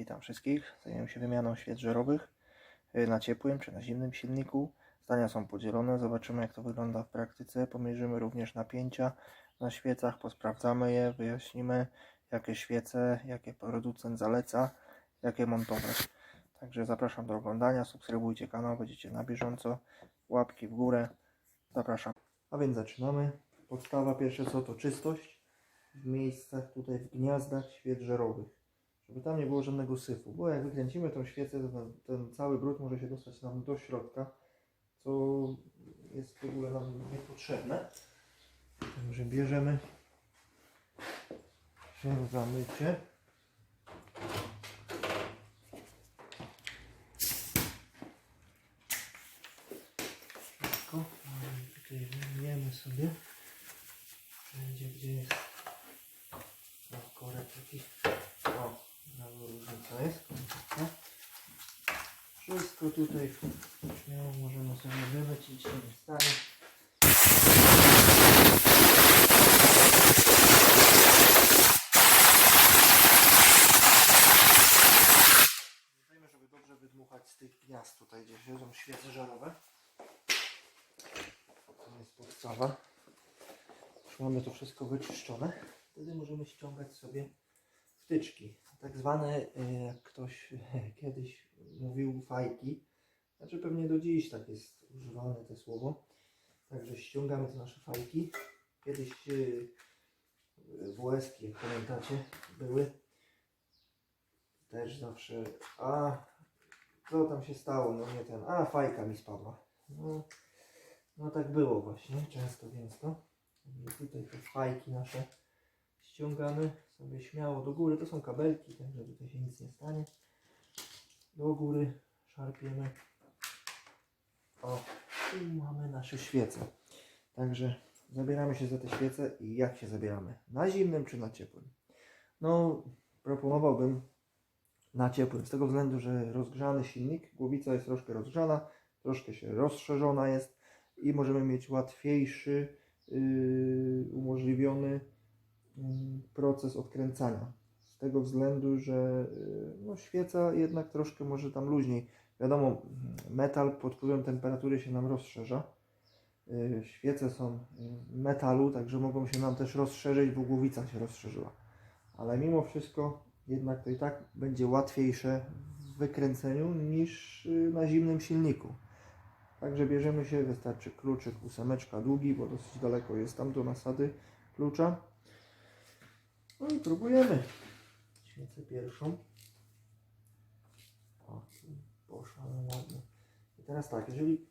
Witam wszystkich. Zajmuję się wymianą świec żerowych y, na ciepłym czy na zimnym silniku. Zdania są podzielone. Zobaczymy jak to wygląda w praktyce. Pomierzymy również napięcia na świecach, posprawdzamy je, wyjaśnimy jakie świece, jakie producent zaleca, jakie montować. Także zapraszam do oglądania. Subskrybujcie kanał, będziecie na bieżąco. Łapki w górę. Zapraszam. A więc zaczynamy. Podstawa pierwsze co to czystość w miejscach tutaj w gniazdach świec żerowych żeby tam nie było żadnego syfu, bo jak wykręcimy tą świecę, to ten, ten cały brud może się dostać nam do środka, co jest w ogóle nam niepotrzebne. Także bierzemy się za mycie. Wszystko. Wyjmiemy sobie wszędzie, gdzie jest no, korek taki. O, znowu różnica jest. końcówka. Wszystko tutaj śmiało możemy sobie wyleć i się nie stanie. Pamiętajmy, żeby dobrze wydmuchać z tych gniazd tutaj, gdzie siedzą świece żarowe. To jest podstawa. Już mamy to wszystko wyczyszczone. Wtedy możemy ściągać sobie wtyczki. Tak zwane, e, jak ktoś kiedyś mówił, fajki. Znaczy pewnie do dziś tak jest używane to słowo. Także ściągamy te nasze fajki. Kiedyś e, WS-ki, jak pamiętacie, były. Też zawsze, a co tam się stało? No nie ten, a fajka mi spadła. No, no tak było właśnie, często, gęsto. I tutaj te fajki nasze ściągamy sobie śmiało do góry. To są kabelki, także tutaj się nic nie stanie. Do góry szarpiemy. O, i mamy nasze świece. Także zabieramy się za te świece i jak się zabieramy? Na zimnym czy na ciepłym? No, proponowałbym na ciepłym, z tego względu, że rozgrzany silnik, głowica jest troszkę rozgrzana, troszkę się rozszerzona jest i możemy mieć łatwiejszy, yy, umożliwiony proces odkręcania. Z tego względu, że yy, no, świeca jednak troszkę może tam luźniej. Wiadomo, mm, metal pod wpływem temperatury się nam rozszerza. Yy, Świece są metalu, także mogą się nam też rozszerzyć, bo głowica się rozszerzyła. Ale mimo wszystko jednak to i tak będzie łatwiejsze w wykręceniu niż yy, na zimnym silniku. Także bierzemy się, wystarczy kluczyk ósemeczka długi, bo dosyć daleko jest tam do nasady klucza. No i próbujemy. Świecę pierwszą. O, poszła ładnie. I teraz tak, jeżeli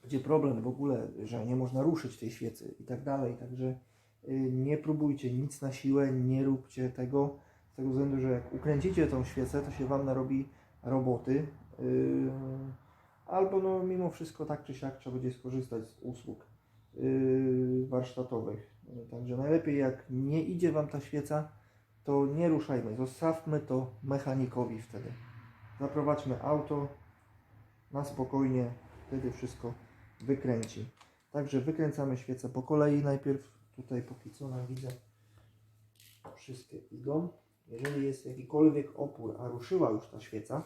będzie problem w ogóle, że nie można ruszyć tej świecy i tak dalej, także y, nie próbujcie nic na siłę, nie róbcie tego, z tego względu, że jak ukręcicie tą świecę, to się Wam narobi roboty. Yy, albo no mimo wszystko tak czy siak trzeba będzie skorzystać z usług yy, warsztatowych. Także najlepiej jak nie idzie Wam ta świeca, to nie ruszajmy, zostawmy to mechanikowi wtedy. Zaprowadźmy auto na spokojnie, wtedy wszystko wykręci. Także wykręcamy świecę po kolei najpierw. Tutaj póki co nam widzę wszystkie idą. Jeżeli jest jakikolwiek opór, a ruszyła już ta świeca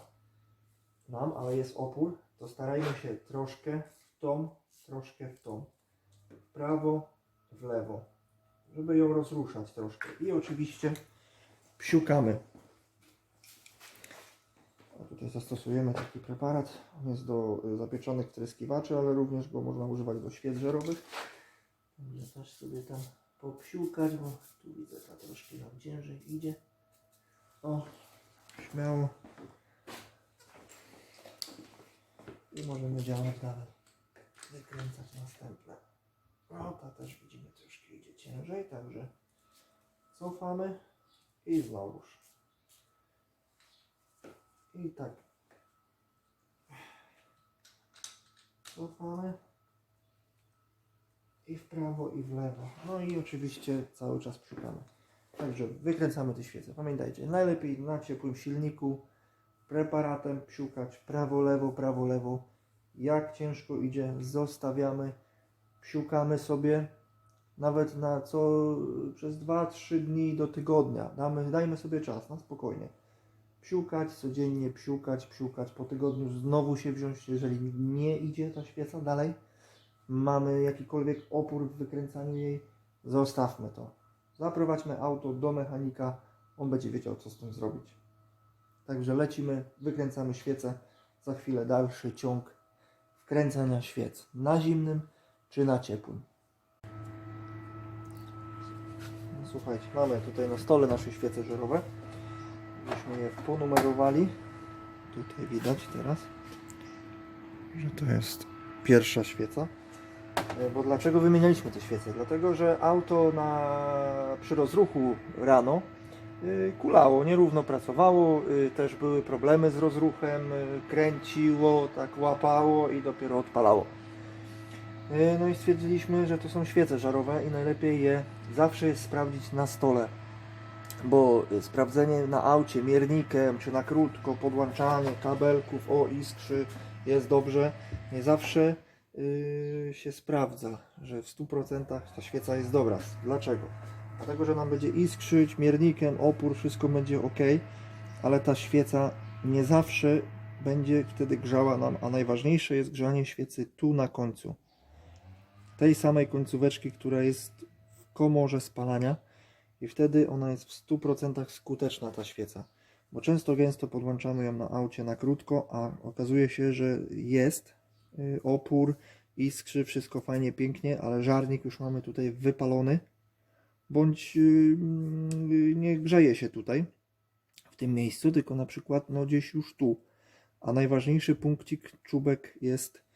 nam, ale jest opór, to starajmy się troszkę w tą, troszkę w tą. W prawo, w lewo. Żeby ją rozruszać troszkę. I oczywiście psiukamy. A tutaj zastosujemy taki preparat. On jest do y, zapieczonych wtryskiwaczy, ale również go można używać do świec żerowych. Też sobie tam popsiukać, bo tu widzę, ta troszkę nam ciężej idzie. O, śmiało. I możemy działać dalej. Wykręcać następne. O, ta też widzimy troszkę idzie ciężej, także cofamy i znowuż. I tak. Cofamy. I w prawo, i w lewo. No i oczywiście cały czas psiukamy. Także wykręcamy te świece. Pamiętajcie, najlepiej na ciepłym silniku preparatem psiukać prawo, lewo, prawo, lewo. Jak ciężko idzie, zostawiamy, psiukamy sobie nawet na co przez 2-3 dni do tygodnia. Damy, dajmy sobie czas na spokojnie. psiukać, codziennie psiukać, psiukać, po tygodniu znowu się wziąć, jeżeli nie idzie ta świeca dalej, mamy jakikolwiek opór w wykręcaniu jej, zostawmy to. Zaprowadźmy auto do mechanika, on będzie wiedział co z tym zrobić. Także lecimy, wykręcamy świecę, za chwilę dalszy ciąg wkręcania świec na zimnym czy na ciepłym. No, Słuchajcie, mamy tutaj na stole nasze świece żerowe. Byśmy je ponumerowali. Tutaj widać teraz, że to jest pierwsza świeca. E, Bo dlaczego wymienialiśmy te świece? Dlatego, że auto na, przy rozruchu rano y, kulało, nierówno pracowało, y, też były problemy z rozruchem, kręciło, tak łapało i dopiero odpalało. Y, No i stwierdziliśmy, że to są świece żarowe i najlepiej je zawsze sprawdzić na stole. Bo sprawdzenie na aucie miernikiem, czy na krótko, podłączanie kabelków, o iskrzy, jest dobrze. Nie zawsze y, się sprawdza, że w 100% ta świeca jest dobra. Dlaczego? Dlatego, że nam będzie iskrzyć miernikiem, opór, wszystko będzie ok, ale ta świeca nie zawsze będzie wtedy grzała nam, a najważniejsze jest grzanie świecy tu na końcu. Tej samej końcóweczki, która jest w komorze spalania i wtedy ona jest w 100% skuteczna ta świeca. Bo często gęsto podłączamy ją na aucie na krótko, a okazuje się, że jest y, opór, iskrzy, wszystko fajnie, pięknie, ale żarnik już mamy tutaj wypalony, bądź y, y, nie grzeje się tutaj w tym miejscu, tylko na przykład no gdzieś już tu. A najważniejszy punkcik, czubek jest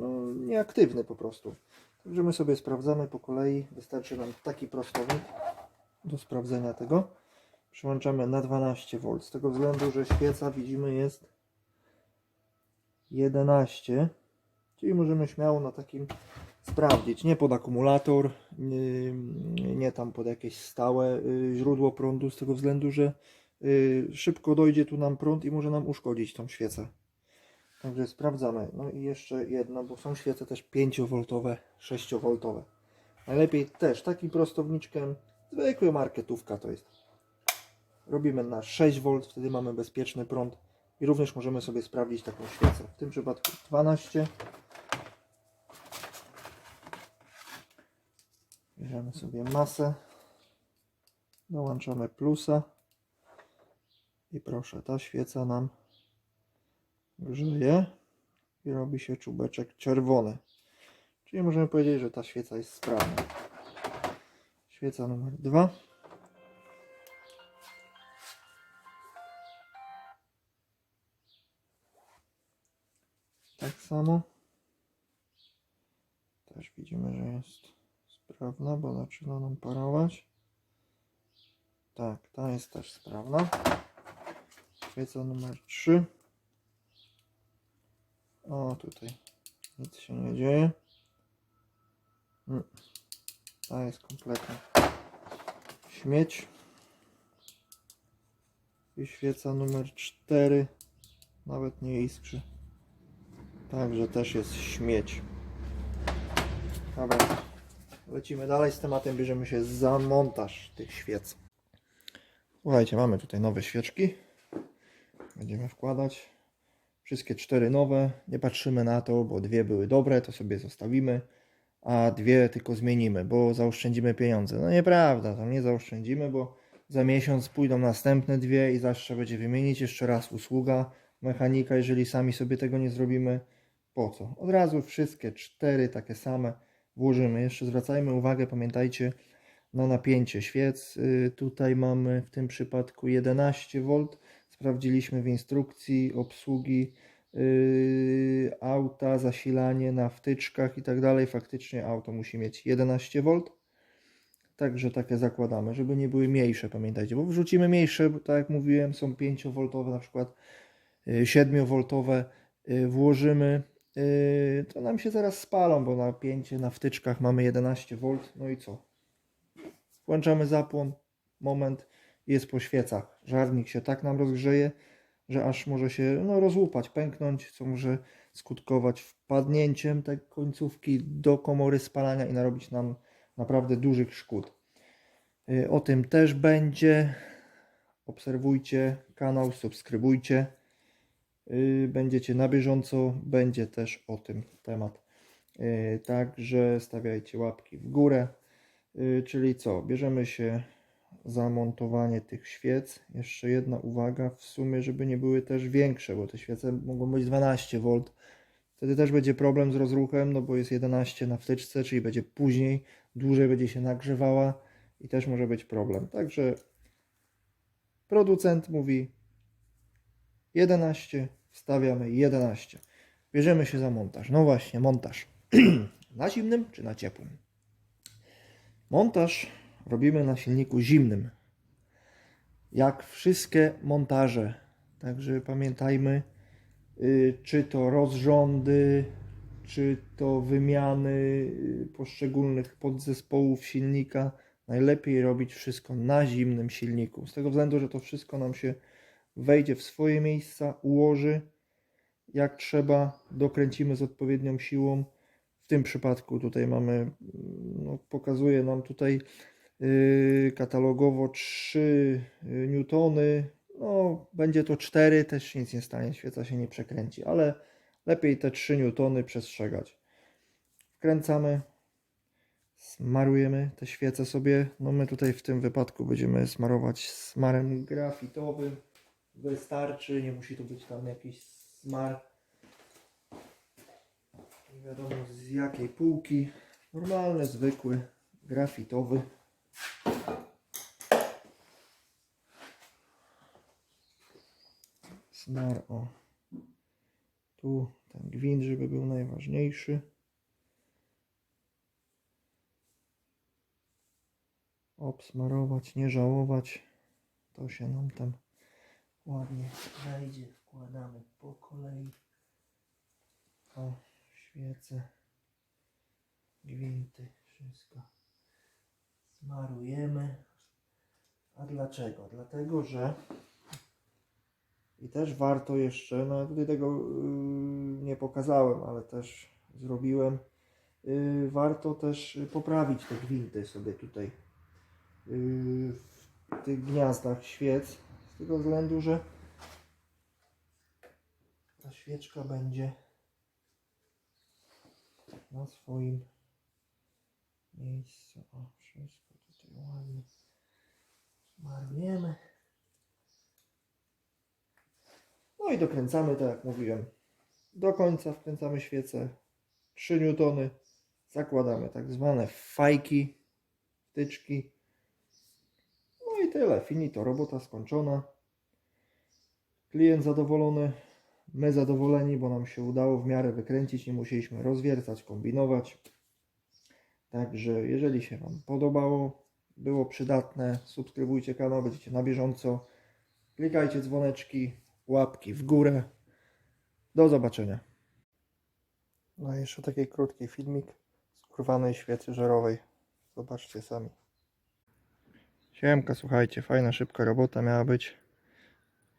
no, nieaktywny po prostu. Także my sobie sprawdzamy po kolei. Wystarczy nam taki prostownik do sprawdzenia tego. Przyłączamy na 12 V. Z tego względu, że świeca widzimy jest 11. Czyli możemy śmiało na takim sprawdzić. Nie pod akumulator, nie, nie tam pod jakieś stałe y, źródło prądu, z tego względu, że y, szybko dojdzie tu nam prąd i może nam uszkodzić tą świecę. Także sprawdzamy. No i jeszcze jedno, bo są świece też 5V, 6V. Najlepiej też takim prostowniczkiem, zwykły marketówka to jest. Robimy na 6V, wtedy mamy bezpieczny prąd i również możemy sobie sprawdzić taką świecę. W tym przypadku 12. Bierzemy sobie masę, dołączamy plusa i proszę, ta świeca nam grzeje i robi się czubeczek czerwony. Czyli możemy powiedzieć, że ta świeca jest sprawna. Świeca numer dwa. Tak samo. Też widzimy, że jest sprawna, bo zaczyna nam parować. Tak, ta jest też sprawna. Świeca numer 3. O, tutaj nic się nie dzieje. Mm. Ta jest kompletnie śmieć. I świeca numer 4 nawet nie iskrzy. Także też jest śmieć. Dobra, lecimy dalej z tematem. Bierzemy się za montaż tych świec. Słuchajcie, mamy tutaj nowe świeczki. Będziemy wkładać. Wszystkie cztery nowe. Nie patrzymy na to, bo dwie były dobre, to sobie zostawimy. A dwie tylko zmienimy, bo zaoszczędzimy pieniądze. No nieprawda, tam nie zaoszczędzimy, bo za miesiąc pójdą następne dwie i zawsze trzeba będzie wymienić jeszcze raz usługa mechanika, jeżeli sami sobie tego nie zrobimy. Po co? Od razu wszystkie cztery takie same włożymy. Jeszcze zwracajmy uwagę, pamiętajcie, na napięcie świec. Y, Tutaj mamy w tym przypadku 11V. Sprawdziliśmy w instrukcji obsługi yy, auta, zasilanie na wtyczkach i tak dalej. Faktycznie auto musi mieć 11V. Także takie zakładamy, żeby nie były mniejsze, pamiętajcie, bo wrzucimy mniejsze, bo tak jak mówiłem, są 5V, na przykład y, 7V y, włożymy, y, to nam się zaraz spalą, bo napięcie na wtyczkach mamy 11V, no i co? Włączamy zapłon, moment, jest po świecach. Żarnik się tak nam rozgrzeje, że aż może się no, rozłupać, pęknąć, co może skutkować wpadnięciem tej końcówki do komory spalania i narobić nam naprawdę dużych szkód. Y, O tym też będzie, obserwujcie kanał, subskrybujcie. Yy, Będziecie na bieżąco, będzie też o tym temat. Yy, Także stawiajcie łapki w górę. Yy, Czyli co? Bierzemy się za montowanie tych świec. Jeszcze jedna uwaga, w sumie, żeby nie były też większe, bo te świece mogą być 12 V. Wtedy też będzie problem z rozruchem, no bo jest 11 na wtyczce, czyli będzie później, dłużej będzie się nagrzewała i też może być problem. Także producent mówi 11, wstawiamy 11. Bierzemy się za montaż. No właśnie, montaż. na zimnym czy na ciepłym? Montaż robimy na silniku zimnym. Jak wszystkie montaże. Także pamiętajmy, y, czy to rozrządy, czy to wymiany y, poszczególnych podzespołów silnika. Najlepiej robić wszystko na zimnym silniku. Z tego względu, że to wszystko nam się wejdzie w swoje miejsca, ułoży jak trzeba, dokręcimy z odpowiednią siłą. Tym przypadku tutaj mamy, no, pokazuje nam tutaj yy, katalogowo 3 newtony. No, będzie to 4, też nic nie stanie, świeca się nie przekręci, ale lepiej te 3 newtony przestrzegać. Wkręcamy, smarujemy te świece sobie. No my tutaj w tym wypadku będziemy smarować smarem grafitowym. Wystarczy, nie musi to być tam jakiś smar. Wiadomo z jakiej półki. Normalny, zwykły, grafitowy. Smar, o. Tu ten gwint, żeby był najważniejszy. Obsmarować, nie żałować. To się nam tam ładnie wejdzie. Wkładamy po kolei. O, świece, gwinty, wszystko smarujemy. A dlaczego? Dlatego, że i też warto jeszcze, no tutaj tego yy, nie pokazałem, ale też zrobiłem. Yy, warto też poprawić te gwinty sobie tutaj yy, w tych gniazdach świec. Z tego względu, że ta świeczka będzie na swoim miejscu. O, wszystko tutaj ładnie smarujemy. No i dokręcamy, tak jak mówiłem. Do końca wkręcamy świecę. 3 newtony. Zakładamy tak zwane fajki, wtyczki. No i tyle. Finito. Robota skończona. Klient zadowolony. My zadowoleni, bo nam się udało w miarę wykręcić. Nie musieliśmy rozwiercać, kombinować. Także jeżeli się Wam podobało, było przydatne, subskrybujcie kanał, będziecie na bieżąco. Klikajcie dzwoneczki, łapki w górę. Do zobaczenia. No i jeszcze taki krótki filmik z urwanej świecy żerowej. Zobaczcie sami. Siemka, słuchajcie, fajna, szybka robota miała być.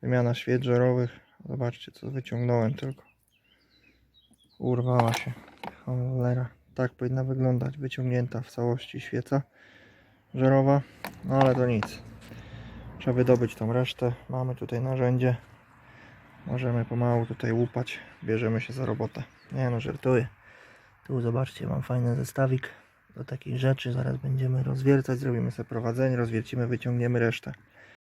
Wymiana świec żerowych. Zobaczcie, co wyciągnąłem tylko. Urwała się. Cholera. Tak powinna wyglądać, wyciągnięta w całości świeca żerowa. No ale to nic. Trzeba wydobyć tą resztę. Mamy tutaj narzędzie. Możemy pomału tutaj łupać. Bierzemy się za robotę. Nie no, żartuję. Tu zobaczcie, mam fajny zestawik do takich rzeczy. Zaraz będziemy rozwiercać, zrobimy sobie prowadzenie, rozwiercimy, wyciągniemy resztę.